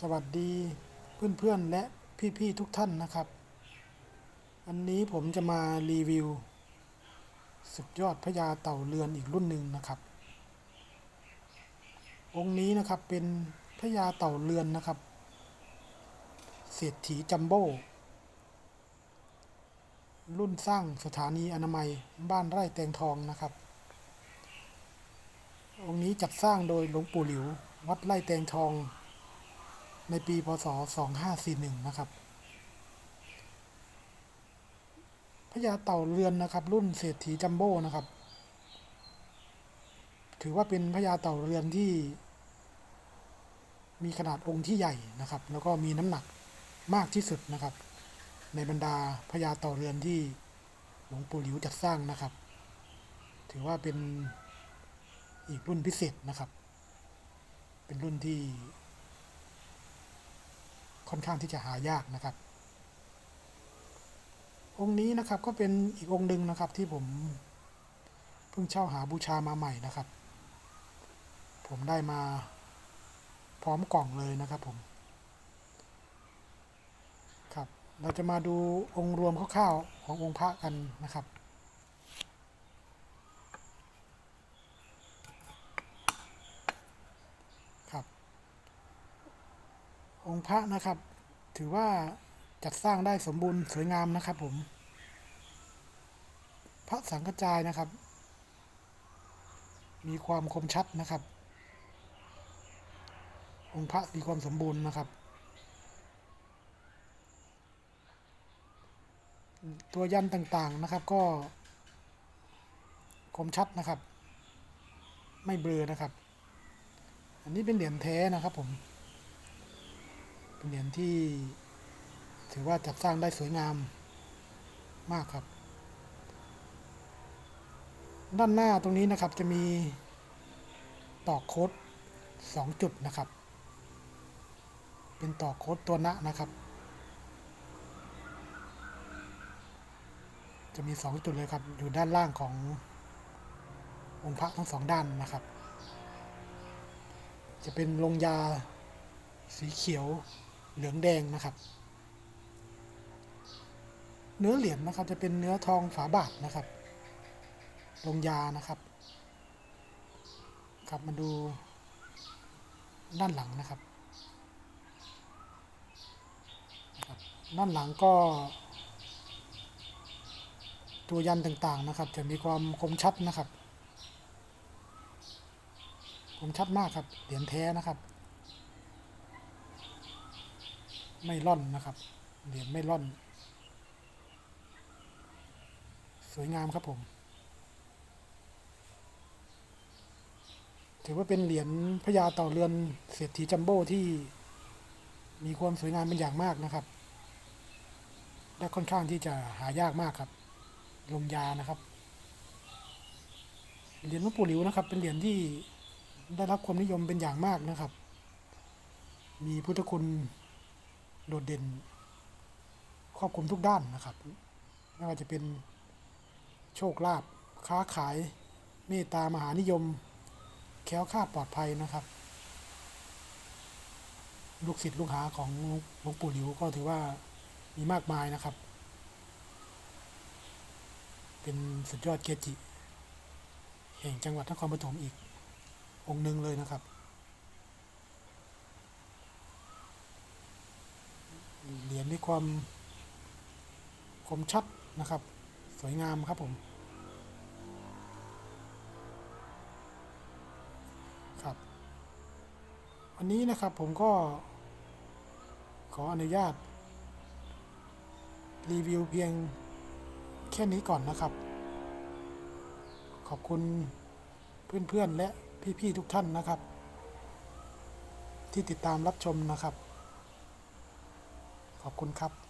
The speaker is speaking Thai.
สวัสดีเพื่อนๆและพี่ๆทุกท่านนะครับ อันนี้ผมจะมารีวิว สุดยอดพญาเต่าเรือนอีกรุ่นหนึ่งนะครับ องค์นี้นะครับเป็นพญาเต่าเรือนนะครับเศรษฐีจัมโบ้รุ่นสร้างสถานีอนามัยบ้านไร่แตงทองนะครับ องค์นี้จัดสร้างโดยหลวงปู่หลิว วัดไร่แตงทอง ในปีพศ 2541 นะครับพญาเต่าเรือนนะครับ รุ่นเศรษฐีจัมโบ้นะครับ ถือว่าเป็นพญาเต่าเรือนที่ มีขนาดองค์ที่ใหญ่นะครับ แล้วก็มีน้ำหนักมากที่สุดนะครับ ในบรรดาพญาเต่าเรือนที่หลวงปู่หลิวจัดสร้างนะครับ ถือว่าเป็นอีกรุ่นพิเศษนะครับ เป็นรุ่นที่ ค่อนข้างที่จะหายากนะครับ องค์นี้นะครับก็เป็นอีกองค์หนึ่งนะครับที่ผมเพิ่งเช่าหาบูชามาใหม่นะครับ ผมได้มาพร้อมกล่องเลยนะครับผมครับเราจะมาดูองค์รวมคร่าวๆขององค์พระกันนะครับ ครับ องค์พระนะครับ ถือว่าจัดสร้างได้สมบูรณ์สวยงามนะครับผม พระสังกจายนะครับ มีความคมชัดนะครับ องค์พระมีความสมบูรณ์นะครับ ตัวยันต่างๆนะครับก็ คมชัดนะครับ ไม่เบลอนะครับ อันนี้เป็นเหรียญแท้นะครับผม เหรียญที่ ถือว่าจัดสร้างได้สวยงามมากครับ ด้านหน้าตรงนี้นะครับจะมีตอกโค้ดสองจุดนะครับ เป็นตอกโค้ดตัวณนะครับ จะมีสองจุดเลยครับ อยู่ด้านล่างขององค์พระทั้งสองด้านนะครับ จะเป็นลงยาสีเขียว เหลืองแดงนะครับ เนื้อเหรียญนะครับจะเป็นเนื้อทองฝาบาทนะครับลงยานะครับครับมาดูด้านหลังนะครับ ด้านหลังก็ ตัวยันต่างๆนะครับ จะมีความคมชัดนะครับ คมชัดมากครับ เหรียญแท้นะครับ ไม่ล่อนนะครับ เหรียญไม่ล่อน สวยงามครับผม ถือว่าเป็นเหรียญพญาเต่าเรือนเศรษฐีจัมโบ้ที่มีความสวยงามเป็นอย่างมากนะครับ และค่อนข้างที่จะหายากมากครับลงยานะครับ เหรียญหลวงปู่หลิวนะครับ เป็นเหรียญที่ได้รับความนิยมเป็นอย่างมากนะครับ มีพุทธคุณ โดดเด่น ครอบคลุมทุกด้านนะครับ ไม่ว่าจะเป็นโชคลาภค้าขายเมตตามหานิยม แคล้วคลาดปลอดภัยนะครับ ลูกศิษย์ลูกหาของหลวงปู่หลิวก็ถือว่ามีมากมายนะครับ เป็นสุดยอดเกจิแห่งจังหวัดนครปฐมอีกองค์หนึ่งเลยนะครับ เหรียญมีความคมชัดนะครับ สวยงามครับผมครับวันนี้นะครับผมก็ขออนุญาต รีวิวเพียงแค่นี้ก่อนนะครับ ขอบคุณเพื่อนๆและพี่ ๆ ทุกท่านนะครับ ที่ติดตามรับชมนะครับ ขอบคุณครับ